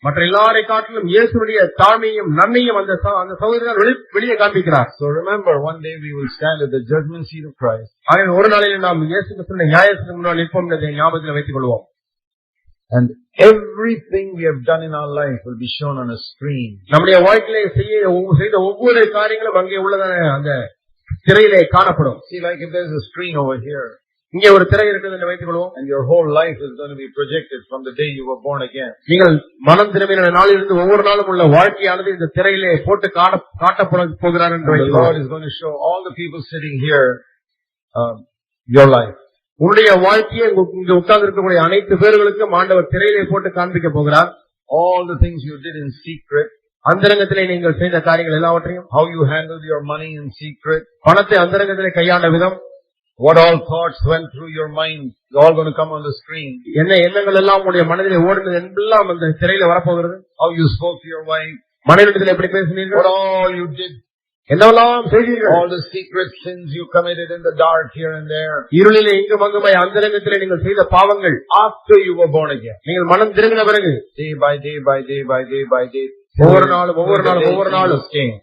மற்ற எல்லாரை காட்டிலும் இயேசுடைய தாழ்மையும் நன்மையும் அந்த அந்த சகோதரர் வெளி- வெளியே காண்பிக்கிறார். So remember, one day we will stand at the judgment seat of Christ. ஆகவே ஒரு நாளில் நாம் இயேசு கிறிஸ்துவின் நியாயத்துக்கு முன்னால் நிற்போம் என்பதை ஞாபகத்தில் வைத்துக் கொள்வோம் and everything we have done in our life will be shown on a screen. நம்முடைய வாழ்க்கையிலே செய்ய ஒவ்வொரு- செய்த ஒவ்வொரு காரியங்களும் அங்கே உள்ளதான அந்த திரையிலே காணப்படும். See, like if there's a screen over here. இங்கே ஒரு திரை இருக்குது என்று வைத்துக் கொள்வோம் and your whole life is going to be projected from the day you were born again. நீங்கள் மனம் திரும்பின நாளிலிருந்து ஒவ்வொரு நாளும் உள்ள வாழ்க்கையானது இந்த திரையிலே போட்டு காண காட்டப்பட போகிறார் என்று வைத்துக் கொள்வோம். is going to show all the people sitting here um, your life. உன்னுடைய வாழ்க்கையை இங்கு- இங்கு உட்கார்ந்து இருக்கக்கூடிய அனைத்து பேர்களுக்கும் ஆண்டவர் திரையிலே போட்டு காண்பிக்க போகிறார் All the things you did in secret, அந்தரங்கத்திலே நீங்கள் செய்த காரியங்கள் எல்லாவற்றையும் how you handled your money in secret, பணத்தை அந்தரங்கத்திலே கையாண்ட விதம் what all thoughts went through your mind, it's all going to come on the screen. என்ன எண்ணங்கள் எல்லாம் உங்களுடைய மனதிலே ஓடுனது எல்லாம் அந்த திரையில வரப்போகிறது How you spoke to your wife, மனைவிடத்தில் எப்படி what பேசினீர்கள் all you did, என்னவெல்லாம் செய்தீர்கள் all the secret sins you committed in the dark here and there, இருளிலே இங்கு மங்குமாய் அந்தரங்கத்திலே நீங்கள் செய்த பாவங்கள் after you were born again. நீங்கள் மனம் திரும்பின பிறகு Day by day by day by day by day. ஒவ்வொரு நாளும், ஒவ்வொரு நாளும், ஒவ்வொரு நாளும். Came,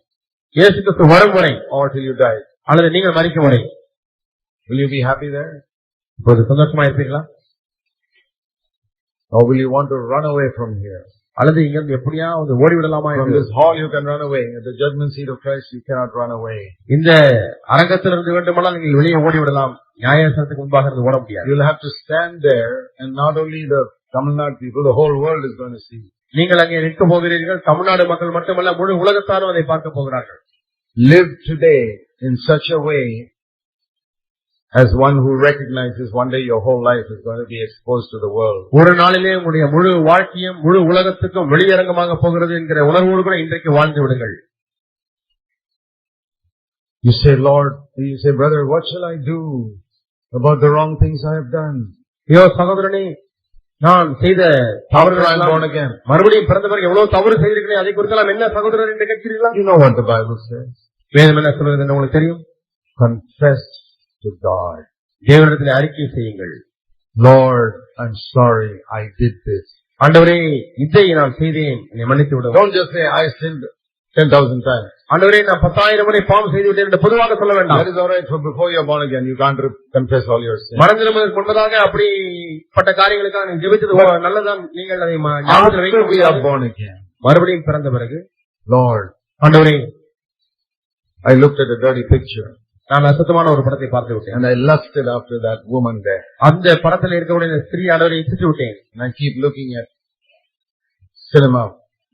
இயேசு கிறிஸ்து வரும் வரை or till you died. அல்லது நீங்கள் மறிக்கும் வரை Will you be happy there? இப்போது சந்தோஷமா இருப்பீங்களா Or will you want to run away from here? அல்லது இங்கிருந்து எப்படியாவது ஓடிவிடலாமா From என்று this hall you can run away. At the judgment seat of Christ you cannot run away. இந்த அரங்கத்திலிருந்து வேண்டுமானால் நீங்கள் வெளியே ஓடிவிடலாம் நியாயசனத்துக்கு முன்பாக இருந்து ஓட முடியாது You'll have to stand there and not only the Tamil Nadu people, the whole world is going to see. நீங்கள் அங்கே நிற்க போகிறீர்கள் தமிழ்நாடு மக்கள் மட்டுமல்ல முழு உலகத்தாரும் அதை பார்க்க போகிறார்கள் Live today in such a way as one who recognizes one day your whole life is going to be exposed to the world. ஒரு நாளிலே உங்களுடைய முழு வாழ்க்கையும் முழு உலகத்துக்கும் வெளியரங்கமாக போகிறது என்கிற உணர்வோடு கூட இன்றைக்கு வாழ்ந்து விடுங்கள் You say, Lord, you say, brother, what shall I do about the wrong things I have done? ஐயோ சகோதரனே நான் செய்த தவறுகள். மறுபடியும் பிறந்த பிறகு எவ்வளவு தவறு செய்திருக்கிறேன் அதை குறித்தெல்லாம் என்ன சகோதரர் என்று கேட்கிறீர்களா You know what the Bible says. வேதம் என்ன சொல்றது உங்களுக்கு தெரியும் Confess to God. தேவனிடத்தில் அறிக்கை செய்யுங்கள் Lord, I'm sorry I did this. ஆண்டவரே இதை நான் செய்தேன் என்னை மன்னித்து விடும் Don't just say, I sinned 10,000 times. ஆண்டவரே நான் பத்தாயிரம் முறை பாவம் செய்து விட்டேன் என்று பொதுவாக சொல்ல That வேண்டாம் is alright for before you're born again. You can't confess all your sins. முன்பதாக அப்படிப்பட்ட காரியங்களுக்காக நீ ஜெபித்தது நல்லதான் நீங்கள் அதை ஞாபகத்தில் வைக்க we are முடியாது. born again. மறுபடியும் பிறந்த பிறகு Lord, ஆண்டவரே I looked at a dirty picture நான் அசுத்தமான ஒரு படத்தை பார்த்து விட்டேன் and I lusted after that woman there. அந்த படத்தில் இருக்கக்கூடிய இந்த ஸ்திரீ ஆண்டவரை இச்சிட்டு விட்டேன் And I keep looking at cinema,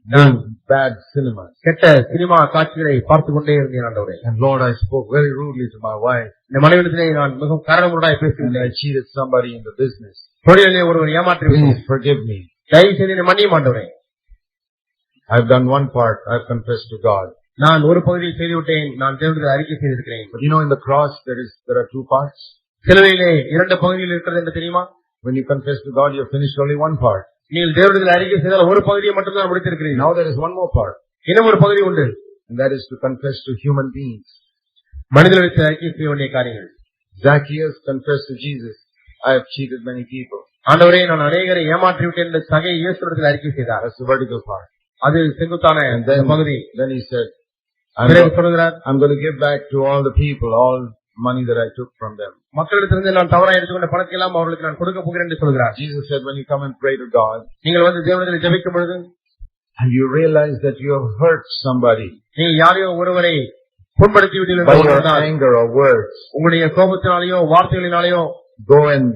doing bad cinema. கெட்ட சினிமா காட்சிகளை பார்த்து கொண்டே இருந்தேன் ஆண்டவரே And Lord, I spoke very rudely to my wife இந்த மனைவிடத்திலே நான் மிகவும் காரணமுடாய் and பேசிவிட்டேன் I cheated somebody in the business. தொழிலே ஒருவர் ஏமாற்றி விட்டேன் Please forgive me. தயவு செய்து என்னை மன்னிய மாட்டவரே I've done one part. I've confessed to God. நான் ஒரு பகுதியை செய்து விட்டேன் நான் தேவனுக்கு அறிக்கை செய்திருக்கிறேன் But you know, in the cross, there is there are two parts. சிலுவையிலே இரண்டு பகுதிகள் இருக்கிறது என்று தெரியுமா When you confess to God, you have finished only one part. நீங்கள் தேவனிடத்தில் அறிக்கை செய்தால் ஒரு பகுதியை மட்டும்தான் முடித்திருக்கிறீர்கள் Now there is one more part, இன்னும் ஒரு பகுதி உண்டு and that is to confess to human beings. மனிதர்களுக்கு அறிக்கை செய்ய வேண்டிய காரியங்கள் Zacchaeus confessed to Jesus, I have cheated many people. ஆண்டவரே நான் அநேகரை ஏமாற்றி விட்டேன் என்று சகை இயேசுடத்தில் அறிக்கை செய்தார். அது செங்குத்தான பகுதி then he said, I'm, பிறகு go- சொல்கிறார் I'm going to give back to all the people all money that I took from them. மக்களிடத்திலிருந்து நான் தவறா எடுத்துக்கொண்ட பணத்தை எல்லாம் அவர்களுக்கு நான் கொடுக்க போகிறேன் என்று சொல்கிறார் Jesus said, when you come and pray to God, நீங்கள் வந்து தேவனிடத்தில் ஜெபிக்கும் பொழுது and you realize that you have hurt somebody நீங்கள் யாரையோ ஒருவரை புண்படுத்தி விட்டீர்கள் by என்று your உணர்ந்தால், anger or words, உங்களுடைய கோபத்தினாலேயோ வார்த்தைகளினாலேயோ go and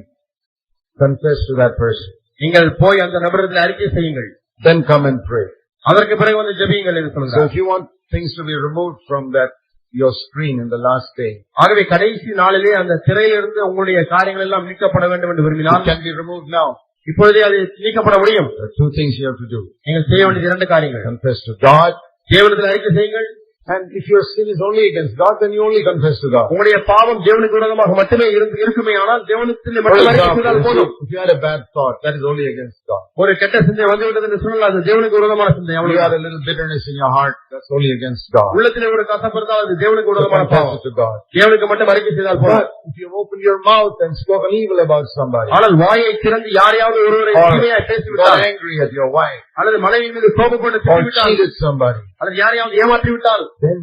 confess to that person. நீங்கள் போய் அந்த நபரிடத்தில் அறிக்கை செய்யுங்கள் Then come and pray. அதற்கு பிறகு வந்து ஜெபியுங்கள் என்று So if you want things to be removed from that, your screen in the last day, ஆகவே கடைசி நாளிலே அந்த திரையிலிருந்து உங்களுடைய காரியங்கள் எல்லாம் நீக்கப்பட வேண்டும் என்று it விரும்பினால் can be removed now. இப்பொழுதே அது நீக்கப்பட முடியும் There are two things you have to do. நீங்கள் செய்ய வேண்டியது இரண்டு காரியங்கள் Confess to God. தேவனத்தில் அறிக்கை செய்யுங்கள் And if your sin is only against God, then you only confess to God. உங்களுடைய பாவம் தேவனுக்கு விரோதமாக மட்டுமே இருந்து இருக்குமே ஆனால் தேவனத்தில் For மட்டும் அறிக்கை example, செய்தால் if போதும் you, if you had a bad thought, that is only against God. ஒரு கெட்ட சிந்தை வந்துவிட்டது என்று சொன்னால் அது தேவனுக்கு விரோதமான சிந்தை If you அவ்வளவு had a little bitterness in your heart, that's only against God. உள்ளத்திலே ஒரு கசப்பு இருந்தால் அது தேவனுக்கு So விரோதமான confess பாவம் it to God. தேவனுக்கு மட்டும் அறிக்கை செய்தால் போதும் But if you've opened your mouth and spoken evil about somebody, ஆனால் வாயை திறந்து யாரையாவது ஒருவரை or தீமையாய் got பேசிவிட்டால் angry at your wife, அல்லது மனைவி மீது கோபப்பட்டு or திட்டிவிட்டால் cheated somebody, அல்லது யாரையாவது ஏமாற்றி விட்டால் then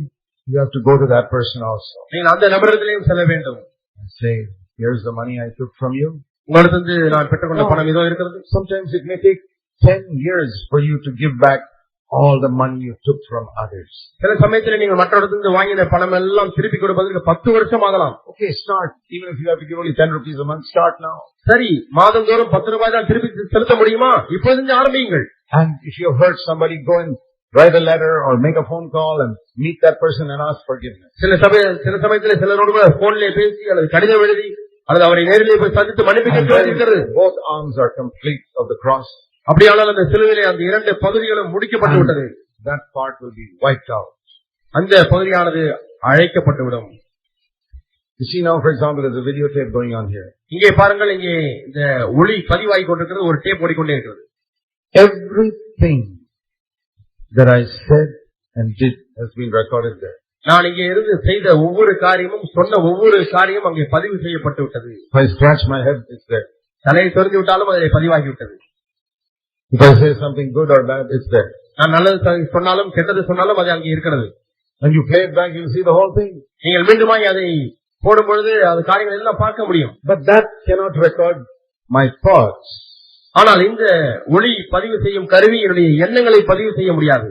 you have to go to that person also நீங்கள் அந்த நபரிடத்திலையும் செல்ல வேண்டும் and say, here's the money I took from you. உங்களிடத்திலிருந்து நான் பெற்றுக்கொண்ட பணம் இதோ இருக்கிறது Sometimes it may take 10 years for you to give back all the money you took from others. சில சமயத்தில் நீங்கள் மற்ற இடத்திலிருந்து வாங்கின பணம் எல்லாம் திருப்பி கொடுப்பதற்கு பத்து வருஷம் ஆகலாம் Okay, start. Even if you have to give only 10 rupees a month, start now. சரி மாதந்தோறும் பத்து ரூபாய் தான் திருப்பி செலுத்த முடியுமா இப்போது ஆரம்பியுங்கள் And if you have hurt somebody, go and write a letter or make a phone call and meet that person and ask forgiveness. சில சமய சில சமயத்தில் சிலரோடு கூட போன்ல பேசி அல்லது கடிதம் எழுதி அல்லது அவரை நேரிலே போய் சந்தித்து மன்னிப்பு And கேட்க when வேண்டியிருக்கிறது both arms are complete of the cross, அப்படியானால் அந்த சிலுவிலே அந்த இரண்டு பகுதிகளும் முடிக்கப்பட்டு விட்டது that part will be wiped out. அந்த பகுதியானது அழைக்கப்பட்டுவிடும் You see now, for example, there's a videotape going on here. இங்கே பாருங்கள் இங்கே இந்த ஒளி பதிவாகி கொண்டிருக்கிறது ஒரு டேப் ஓடிக்கொண்டே இருக்கிறது Everything that I said and did has been recorded there. நான் இங்கே இருந்து செய்த ஒவ்வொரு காரியமும் சொன்ன ஒவ்வொரு காரியமும் அங்கே பதிவு செய்யப்பட்டு விட்டது If I scratch my head, it's there. தலையை தொருந்து விட்டாலும் அதில் பதிவாகி விட்டது If I say something good or bad, it's there. நான் நல்லது சொ- சொன்னாலும் கெட்டது சொன்னாலும் அது அங்கே இருக்கிறது When you play it back, you'll see the whole thing. நீங்கள் மீண்டுமாய் அதை போடும் பொழுது அது காரியங்கள் எல்லாம் பார்க்க முடியும் But that cannot record my thoughts. ஆனால் இந்த ஒளி பதிவு செய்யும் கருவி என்னுடைய எண்ணங்களை பதிவு செய்ய முடியாது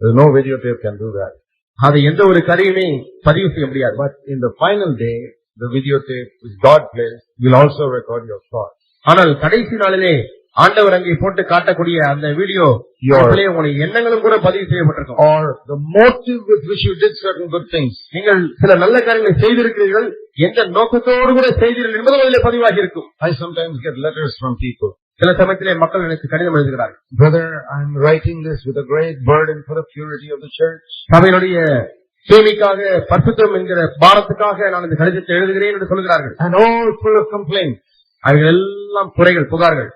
There's no videotape can do that. அதை எந்த ஒரு கருவியுமே பதிவு செய்ய முடியாது But in the final day, the videotape which God plays will also record your thoughts. ஆனால் கடைசி நாளிலே ஆண்டவர் அங்கே போட்டு காட்டக்கூடிய அந்த வீடியோ உங்களுடைய எண்ணங்களும் கூட பதிவு செய்யப்பட்டிருக்கும் Or the motive with which you did certain good things. நீங்கள் சில நல்ல காரியங்களை செய்திருக்கிறீர்கள் எந்த நோக்கத்தோடு கூட செய்தீர்கள் என்பதும் அதிலே பதிவாகி இருக்கும் I sometimes get letters from people. சில சமயத்திலே மக்கள் எனக்கு கடிதம் எழுதுகிறார்கள் Brother, I'm writing this with a great burden for the purity of the church. சபையினுடைய தூய்மைக்காக பரிசுத்தம் என்கிற பாரத்துக்காக நான் இந்த கடிதத்தை எழுதுகிறேன் என்று சொல்கிறார்கள் And all full of complaints. அவைகள் எல்லாம் குறைகள் புகார்கள்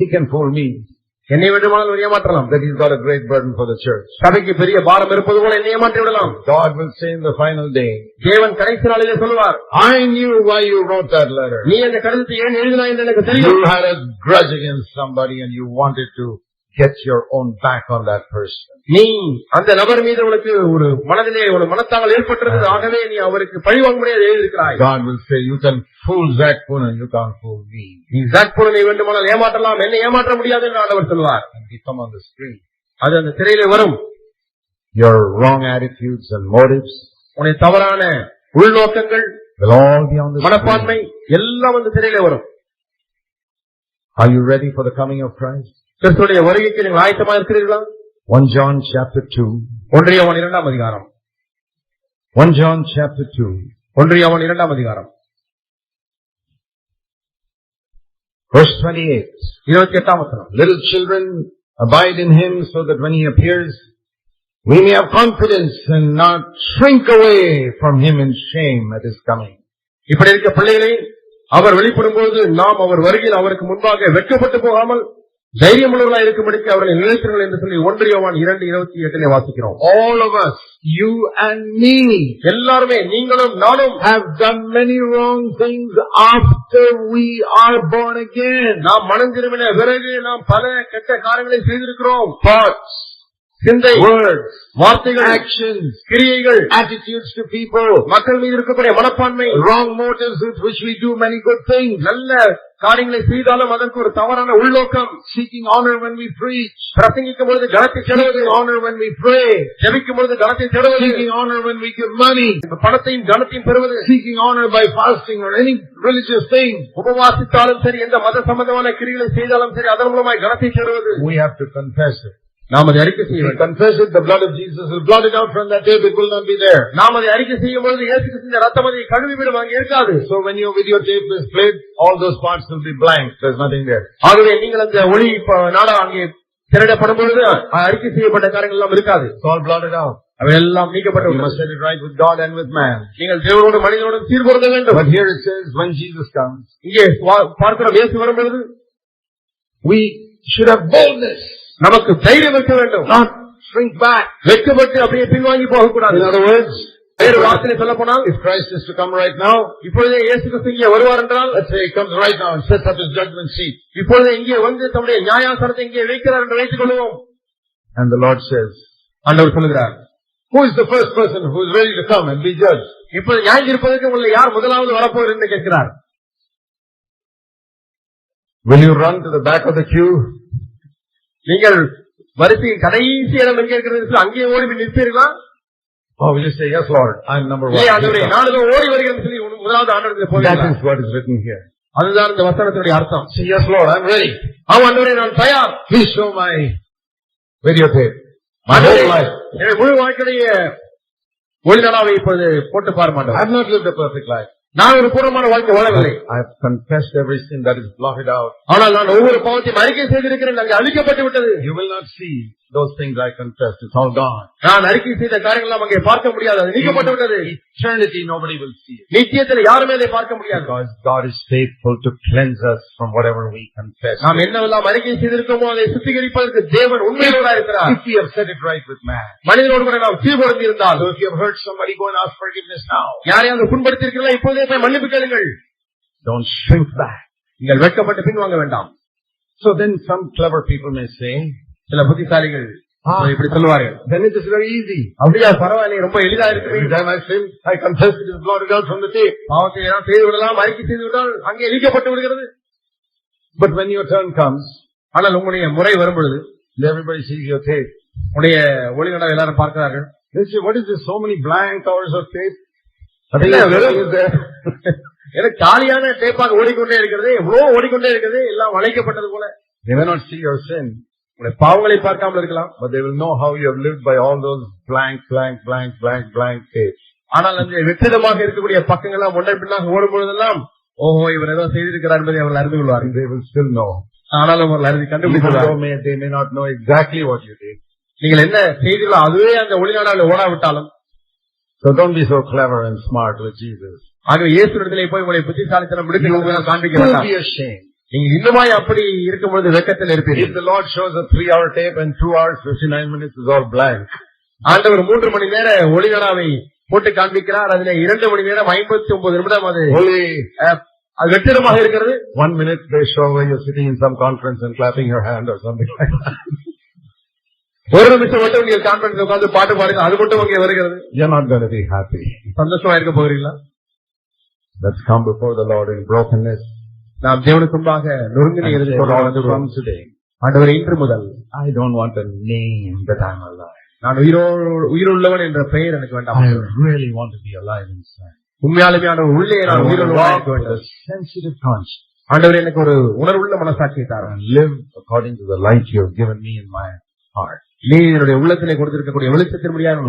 He can fool me என்னை வேண்டுமானால் ஒரு ஏமாற்றலாம் that he's got a great burden for the church. சபைக்கு பெரிய பாரம் இருப்பது போல என்னை ஏமாற்றி விடலாம் God will say in the final day, தேவன் கடைசி நாளிலே சொல்லுவார் I knew why you wrote that letter. நீ அந்த கடிதத்தை ஏன் எழுதினாய் என்று எனக்கு You தெரியும் had a grudge against somebody and you wanted to get your own back on that person. நீ அந்த நபர் மீது உனக்கு ஒரு மனதிலே ஒரு மனத்தாங்கல் ஏற்பட்டிருந்தது ஆகவே நீ அவருக்கு பழிவாங்க முடியாது எழுதியிருக்கிறாய் God will say, you can fool Zach Poonen, you can't fool me. நீ ஜாக்பூரனை வேண்டுமானால் ஏமாற்றலாம் என்னை ஏமாற்ற முடியாது என்று ஆண்டவர் சொல்வார் And he come on the screen. அது அந்த திரையிலே வரும் Your wrong attitudes and motives உன்னை தவறான உள்நோக்கங்கள் will all be on the மனப்பான்மை screen. எல்லாம் அந்த திரையிலே வரும் Are you ready for the coming of Christ? கிறிஸ்துடைய வருகைக்கு நீங்கள் ஆயத்தமா இருக்கிறீர்களா 1 John chapter 2. ஒன்றியவன் இரண்டாம் அதிகாரம் 1 John chapter 2. ஒன்றியவன் இரண்டாம் அதிகாரம் Verse 28. எட்டாம் வசனம் Little children, abide in him so that when he appears, we may have confidence and not shrink away from him in shame at his coming. இப்படி இருக்க பிள்ளைகளே அவர் வெளிப்படும் போது நாம் அவர் வருகையில் அவருக்கு முன்பாக வெட்கப்பட்டு போகாமல் தைரியமுள்ளவர்களாக இருக்கும்படிக்கு அவர்களை நினைத்திருங்கள் என்று சொல்லி ஒன்றியவான் இரண்டு இருபத்தி எட்டிலே வாசிக்கிறோம் All of us, you and me, எல்லாருமே நீங்களும் நானும் have done many wrong things after we are born again. நாம் மனம் திரும்பின பிறகு நாம் பல கெட்ட காரியங்களை செய்திருக்கிறோம் Thoughts, சிந்தை words, வார்த்தைகள் actions, கிரியைகள் attitudes to people, மக்கள் மீது இருக்கக்கூடிய மனப்பான்மை wrong motives with which we do many good things, நல்ல காரியங்களை செய்தாலும் அதற்கு ஒரு தவறான உள்நோக்கம் seeking honor when we preach, பிரசங்கிக்கும் பொழுது கனத்தை செலவது seeking honor when we pray, ஜெபிக்கும் பொழுது கனத்தை செலவது seeking honor when we give money, பணத்தையும் கனத்தையும் பெறுவது seeking honor by fasting or any religious thing. உபவாசித்தாலும் சரி எந்த மத சம்பந்தமான கிரிகளை செய்தாலும் சரி அதன் மூலமாய் கனத்தை பெறுவது We have to confess it. நாம் அதை அறிக்கை செய்ய If we வேண்டும் confess it, the blood of Jesus will blot it out from that tape. It will not be there. நாம் அதை அறிக்கை செய்யும் பொழுது இயேசு கிறிஸ்துவின் ரத்தம் அதை கழுவிவிடும் அங்கே இருக்காது So when your videotape is played, all those parts will be blank. There's nothing there. ஆகவே நீங்கள் அந்த ஒளி ப- நாடகம் அங்கே திரட்டப்படும் பொழுது அறிக்கை செய்யப்பட்ட காரியங்கள் எல்லாம் இருக்காது It's all blotted out. அவை எல்லாம் நீக்கப்பட்டு You must விட்டது. set it right with God and with man. நீங்கள் தேவனோடு மனிதனோடும் சீர்பொருந்த வேண்டும் But here it says, when Jesus comes, இங்கே வா- பார்க்கிறோம் இயேசு வரும் பொழுது we should have boldness, நமக்கு தைரியம் வைக்க வேண்டும் not shrink back. வெட்கப்பட்டு அப்படியே பின்வாங்கி போகக்கூடாது In other words, வேறு வார்த்தையை சொல்ல போனால் if Christ is to come right now, இப்பொழுதே இயேசு கிறிஸ்து இங்கே வருவார் என்றால் let's say he comes right now and sets up his judgment seat. இப்பொழுது இங்கே வந்து தம்முடைய நியாயாசனத்தை இங்கே வைக்கிறார் என்று வைத்துக் கொள்வோம் And the Lord says, ஆண்டவர் சொல்லுகிறார் who is the first person who is ready to come and be judged? இப்பொழுது நியாயம் இருப்பதற்கு உங்களை யார் முதலாவது வரப்போர் என்று கேட்கிறார் Will you run to the back of the queue? நீங்கள் வரிசையின் கடைசி இடம் எங்கே இருக்கிறது அங்கே ஓடி போய் நிற்பீர்களா Or will you say, yes Lord, I'm number one. That is what is written here. அதுதான் இந்த வசனத்தினுடைய அர்த்தம் Say, yes Lord, I'm ready. ஆமா ஆண்டவரே நான் தயார். My ஆண்டவரே, whole life. என்னுடைய முழு வாழ்க்கையுடைய ஒளிநடாவை இப்பொழுது போட்டு பாரு I மாட்டோம் have not lived a perfect life. நான் ஒரு பூர்ணமான வாழ்க்கை வாழவில்லை I have confessed every sin that is blotted out. ஆனால் நான் ஒவ்வொரு பாவத்தையும் அறிக்கை செய்திருக்கிறேன் அங்கே அழிக்கப்பட்டு விட்டது You will not see those things I confessed. It's all gone. நான் அறிக்கை செய்த காரியங்கள் அங்கே பார்க்க முடியாது அது நீக்கப்பட்டு விட்டது Eternity, nobody will see it. நித்தியத்தில் யாருமே அதை பார்க்க முடியாது Because God is faithful to cleanse us from whatever we confess. நாம் என்னவெல்லாம் அறிக்கை செய்திருக்கோமோ அதை சுத்திகரிப்பதற்கு தேவன் உண்மையோட இருக்கிறார் If we have said it right with man. மனிதனோடு கூட நாம் சீர்படுத்தி இருந்தால் So if you have hurt somebody, go and ask forgiveness now. யாரையாவது புண்படுத்தி இருக்கிறீர்களா இப்போதே போய் மன்னிப்பு கேளுங்கள் Don't shrink back. நீங்கள் வெட்கப்பட்டு பின்வாங்க வேண்டாம் So then some clever people may say, சில புத்திசாலிகள் Ah. இப்படி சொல்லுவார்கள் then it is very easy. அப்படியா பரவாயில்லை ரொம்ப எளிதா இருக்கு time I sin, I confess it is blotted out from the tape. பாவத்தை எல்லாம் செய்து விடலாம் அறிக்கை செய்து விட்டால் அங்கே இழிக்கப்பட்டு விடுகிறது But when your turn comes, ஆனால் உங்களுடைய முறை வரும் பொழுது everybody sees your tape. உடைய ஒளிநடை எல்லாரும் பார்க்கிறார்கள் They say, what is this? So many blank hours of tape? Think வெறும். எனக்கு காலியான டேப்பாக ஓடிக்கொண்டே இருக்கிறது எவ்வளவு ஓடிக்கொண்டே இருக்கிறது எல்லாம் வளைக்கப்பட்டது போல They may not see your sin, உங்களுடைய பாவங்களை பார்க்காமல் இருக்கலாம் but they will know how you have lived by all those blank, blank, blank, blank, blank tapes. ஆனால் அந்த வெற்றிடமாக இருக்கக்கூடிய பக்கங்கள் எல்லாம் ஒன்றை பின்னாக ஓடும் பொழுதெல்லாம் ஓஹோ இவர் ஏதோ செய்திருக்கிறார் என்பதை அவர்கள் அறிந்து கொள்வார்கள் they will still know. ஆனாலும் அவர்கள் அறிந்து may not know exactly what you did. நீங்கள் என்ன செய்தீர்களோ அதுவே அந்த ஒளிநாடாவில் ஓடாவிட்டாலும் So don't be so clever and smart with Jesus. ஆகவே இயேசுடத்திலே போய் உங்களுடைய புத்திசாலித்தனம் You விடுக்க will காண்பிக்க still வேண்டாம் be ashamed. நீங்க இன்னுமாய் அப்படி இருக்கும் பொழுது வெக்கத்தில் If இருப்பீர்கள் the Lord shows a three hour tape and two hours, 59 minutes is all blank. ஆண்டவர் மூன்று மணி நேர ஒளிநாடாவை போட்டு காண்பிக்கிறார் அதுல இரண்டு மணி நேரம் ஐம்பத்தி ஒன்பது நிமிடம் அது Only அஹ், அது வெற்றிடமாக இருக்கிறது one minute they show where you're sitting in some conference and clapping your hand or something like that. ஒரு நிமிஷம் மட்டும் நீங்கள் கான்ஃபரன்ஸ் உட்கார்ந்து பாட்டு பாடுங்க அது மட்டும் அங்கே வருகிறது You're not going to be happy. சந்தோஷமா இருக்க போகிறீங்களா Let's come before the Lord in brokenness. நாம் தேவனுக்கு முன்பாக வாழ்ந்து from today, ஆண்டவர் இன்று முதல் I don't want a name that I'm alive. நான் உயிரோ உயிருள்ளவன் என்ற பெயர் எனக்கு வேண்டாம் I really want to be alive inside. உண்மையாலுமே ஆண்டவர் உள்ளே நான் உயிருள்ளவனாக இருக்க வேண்டும் sensitive conscience ஆண்டவர் எனக்கு ஒரு உணர்வுள்ள மனசாட்சியை தாரும் live according to the light you have given me in my heart. நீ என்னுடைய உள்ளத்திலே கொடுத்திருக்கக்கூடிய வெளிச்சத்தின் முடியாது.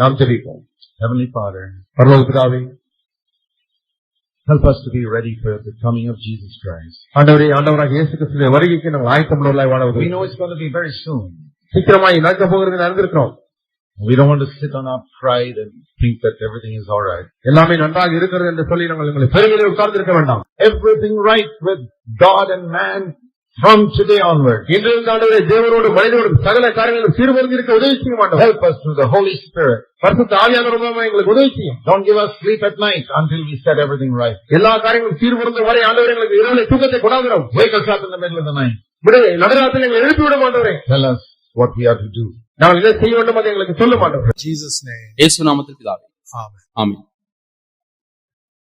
நாம் ஜெபிப்போம் Heavenly Father, பரலோக பிதாவே help us to be ready for the coming of Jesus Christ. ஆண்டவரே ஆண்டவராக இயேசு கிறிஸ்துவின் வருகைக்கு நாங்கள் ஆயத்தமுள்ளவர்களாய் வாழ We உதவி know it's going to be very soon. சீக்கிரமாய் நடக்க போகிறது அறிந்திருக்கிறோம் We don't want to sit on our pride and think that everything is all right. எல்லாமே நன்றாக இருக்கிறது என்று சொல்லி நாங்கள் உங்களை பெருமையிலே உட்கார்ந்து இருக்க வேண்டாம் Everything right with God and man from today onward. இன்றிலிருந்து ஆண்டவரே தேவனோடு மனிதனோடு சகல காரியங்களும் சீர்படுத்தி இருக்க உதவி செய்ய மாட்டோம் Help us through the Holy Spirit. பரிசுத்த ஆவியானவர் மூலமா எங்களுக்கு உதவி செய்யும் Don't give us sleep at night until we set everything right. எல்லா காரியங்களும் சீர்படுத்த வரை ஆண்டவர் எங்களுக்கு இரவு தூக்கத்தை கொண்டாடுகிறோம் Wake us up in the middle of the night. விடு நடுராத்திரி எங்களை எழுப்பி விட மாட்டோரே Tell us what we are to do. நாங்கள் இதை செய்ய வேண்டும் எங்களுக்கு சொல்ல மாட்டோம் Jesus' name. இயேசு நாமத்தில் பிதாவே Amen. ஆமென்